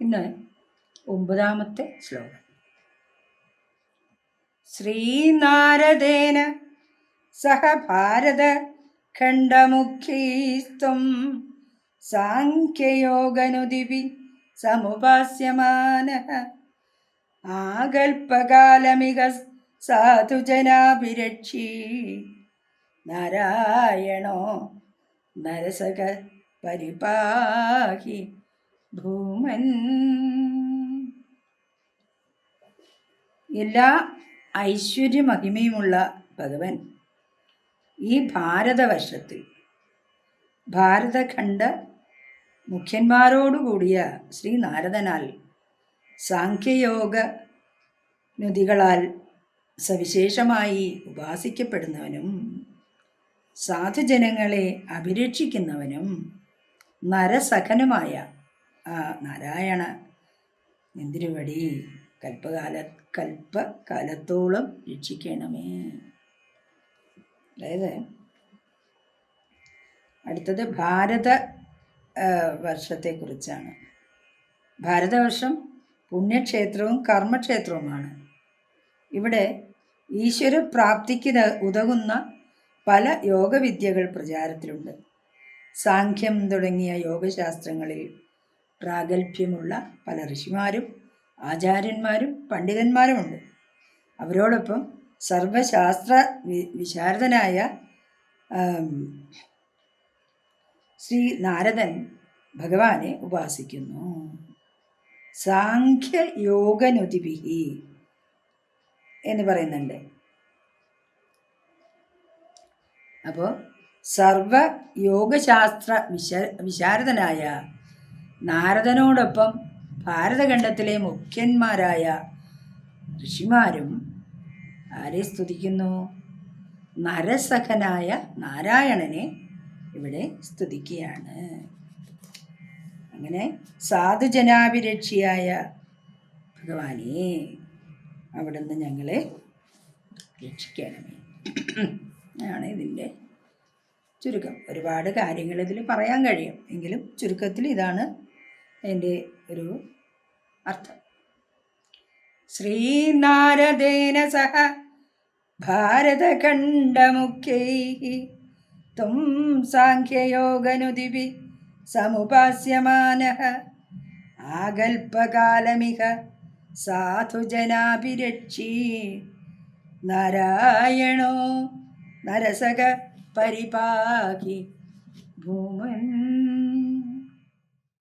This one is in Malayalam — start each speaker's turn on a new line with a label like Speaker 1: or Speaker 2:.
Speaker 1: ഇന്ന് ഒമ്പതാമത്തെ ശ്ലോകം. ശ്രീനാരദേന സഹ ഭാരത ഖണ്ഡമുഖീസ്ത്വം സാഖ്യയോഗനുദിവി സമുപാസ്യമാന. ആകൽപകാലമിക സാധുജനാഭിരക്ഷി നാരായണോ നരസക പരിപാഹി. ഭൂമൻ എല്ലാ ഐശ്വര്യമഹിമയുമുള്ള ഭഗവൻ ഈ ഭാരതവർഷത്തിൽ ഭാരതഖണ്ഡ മുഖ്യന്മാരോടുകൂടിയ ശ്രീ നാരദനാൽ സാഖ്യയോഗ നദികളാൽ സവിശേഷമായി ഉപാസിക്കപ്പെടുന്നവനും സാധുജനങ്ങളെ അഭിരക്ഷിക്കുന്നവനും നരസഖനുമായ ആ നാരായണ. എന്തിരുവടി കൽപ്പകാല കൽപ്പകാലത്തോളം രക്ഷിക്കണമേ. അതായത് അടുത്തത് ഭാരത വർഷത്തെക്കുറിച്ചാണ്. ഭാരതവർഷം പുണ്യക്ഷേത്രവും കർമ്മക്ഷേത്രവുമാണ്. ഇവിടെ ഈശ്വര പ്രാപ്തിക്ക് ഉതകുന്ന പല യോഗവിദ്യകൾ പ്രചാരത്തിലുണ്ട്. സാഖ്യം തുടങ്ങിയ യോഗശാസ്ത്രങ്ങളിൽ പ്രാഗൽഭ്യമുള്ള പല ഋഷിമാരും ആചാര്യന്മാരും പണ്ഡിതന്മാരുമുണ്ട്. അവരോടൊപ്പം സർവശാസ്ത്ര വി വിശാരദനായ ശ്രീ നാരദൻ ഭഗവാനെ ഉപാസിക്കുന്നു. സാഖ്യയോഗനുതിപിഹി എന്ന് പറയുന്നുണ്ട്. അപ്പോൾ സർവ യോഗശാസ്ത്ര വിശ വിശാരദനായ നാരദനോടൊപ്പം ഭാരതഖണ്ഡത്തിലെ മുഖ്യന്മാരായ ഋഷിമാരും ആരെ സ്തുതിക്കുന്നു? നരസഖനായ നാരായണനെ ഇവിടെ സ്തുതിക്കുകയാണ്. അങ്ങനെ സാധുജനാഭിരക്ഷിയായ ഭഗവാനെ അവിടുന്ന് ഞങ്ങളെ രക്ഷിക്കണമേ. ആണ് ഇതിന്റെ ചുരുക്കം. ഒരുപാട് കാര്യങ്ങൾ ഇതിൽ പറയാൻ കഴിയും. എങ്കിലും ചുരുക്കത്തിൽ ഇതാണ് അതിന്റെ ഒരു അർത്ഥം. ശ്രീനാരദേന സഹ ഭാരതഖണ്ഡമുഖ്യൈ ത്വം സാഖ്യയോഗനുദിവി സമുപാസ്യമാനഃ ആകൽപകാലമിഹ സാധുജനാഭിരക്ഷി നാരായണോ നരസക പരിപാകി ഭൂമൻ